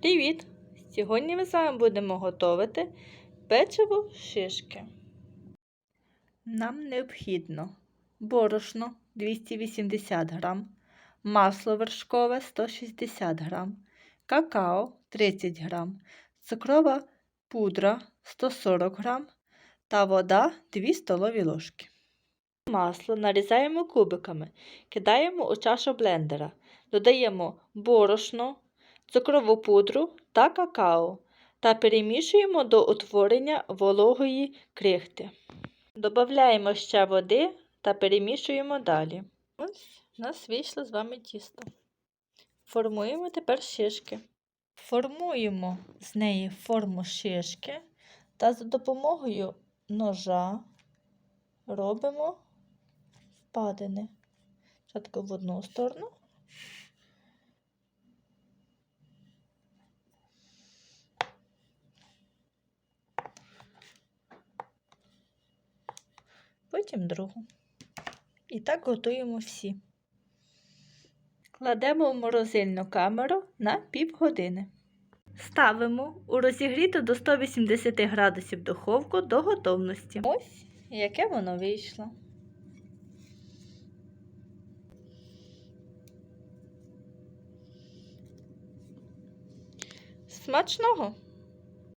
Привіт! Сьогодні ми з вами будемо готувати печиво шишки. Нам необхідно борошно 280 г, масло вершкове 160 г, какао 30 г, цукрова пудра 140 г та вода 2 столові ложки. Масло нарізаємо кубиками, кидаємо у чашу блендера, додаємо борошно, цукрову пудру та какао та перемішуємо до утворення вологої крихти. Додаємо ще води та перемішуємо далі. Ось у нас вийшло з вами тісто. Формуємо тепер шишки. Формуємо з неї форму шишки та за допомогою ножа робимо впадини. Спочатку в одну сторону. Потім другу. І так готуємо всі. Кладемо в морозильну камеру на півгодини. Ставимо у розігріту до 180 градусів духовку до готовності. Ось яке воно вийшло. Смачного!